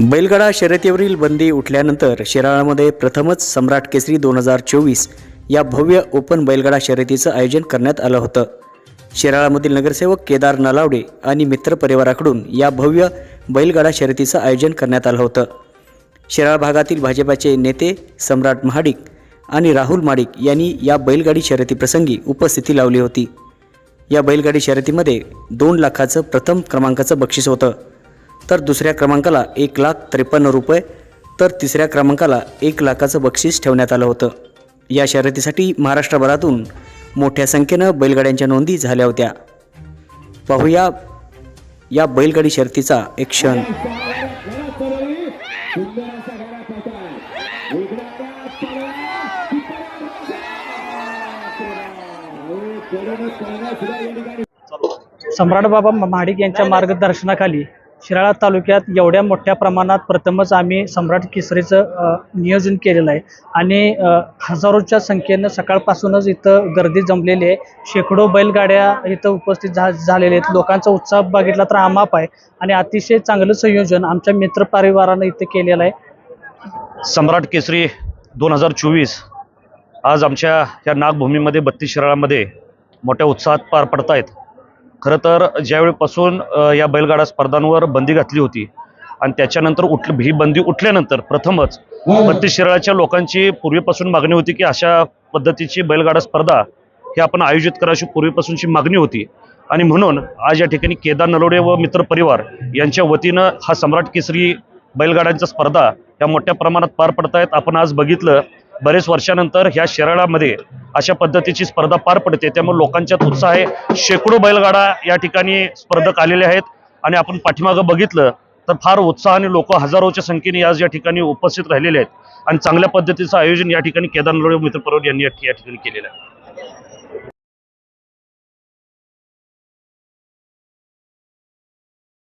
बैलगाडा शर्यतीवरील बंदी उठल्यानंतर शिराळामध्ये प्रथमच सम्राट केसरी दोन हजार चोवीस या भव्य ओपन बैलगाडा शर्यतीचं आयोजन करण्यात आलं होतं. शिराळामधील नगरसेवक केदार नलावडे आणि मित्रपरिवाराकडून या भव्य बैलगाडा शर्यतीचं आयोजन करण्यात आलं होतं. शिराळ भागातील भाजपाचे नेते सम्राट महाडिक आणि राहुल माडिक यांनी या बैलगाडी शर्यतीप्रसंगी उपस्थिती लावली होती. या बैलगाडी शर्यतीमध्ये दोन लाखाचं प्रथम क्रमांकाचं बक्षीस होतं. तर दुसऱ्या क्रमांकाला एक लाख त्रेपन्न रुपये तर तिसऱ्या क्रमांकाला एक लाखाचं बक्षीस ठेवण्यात आलं होतं. या शर्यतीसाठी महाराष्ट्रभरातून मोठ्या संख्येनं बैलगाड्यांच्या नोंदी झाल्या होत्या. पाहूया या बैलगाडी शर्यतीचा एक क्षण. सम्राट बाबा महाडिक यांच्या मार्गदर्शनाखाली शिराळा तालुक्यात एवढ्या मोठ्या प्रमाणात प्रथमच आम्ही सम्राट केसरीचं नियोजन केलेलं आहे. आणि हजारोच्या संख्येनं सकाळपासूनच इथं गर्दी जमलेली आहे. शेकडो बैलगाड्या इथं उपस्थित झा झालेल्या आहेत. लोकांचा उत्साह बघितला तर आमाप आहे. आणि अतिशय चांगलं संयोजन आमच्या मित्रपरिवारानं इथं केलेलं आहे. सम्राट केसरी दोन हजार चोवीस आज आमच्या या नागभूमीमध्ये बत्तीस शिराळामध्ये मोठ्या उत्साहात पार पडत आहेत खरं तर ज्यावेळीपासून या बैलगाडा स्पर्धांवर बंदी घातली होती आणि त्याच्यानंतर उठ ही बंदी उठल्यानंतर प्रथमच बत्तीस शिराळाच्या लोकांची पूर्वीपासून मागणी होती की अशा पद्धतीची बैलगाडा स्पर्धा ही आपण आयोजित करायची पूर्वीपासूनची मागणी होती. आणि म्हणून आज या ठिकाणी केदार नलोडे व मित्र परिवार यांच्या वतीनं हा सम्राट केसरी बैलगाड्यांच्या स्पर्धा या मोठ्या प्रमाणात पार पडत आहेत आपण आज बघितलं बरेच वर्षानंतर ह्या शिराळामध्ये अशा पद्धतीची स्पर्धा पार पडते. त्यामुळे लोकांच्यात उत्साह आहे शेकडो बैलगाडा या ठिकाणी स्पर्धक आलेले आहेत. आणि आपण पाठीमागं बघितलं तर फार उत्साहाने लोक हजारोच्या संख्येने आज या ठिकाणी उपस्थित राहिलेले आहेत. आणि चांगल्या पद्धतीचं आयोजन या ठिकाणी केदार मित्र मित्रपरिवार यांनी या ठिकाणी केलेलं आहे.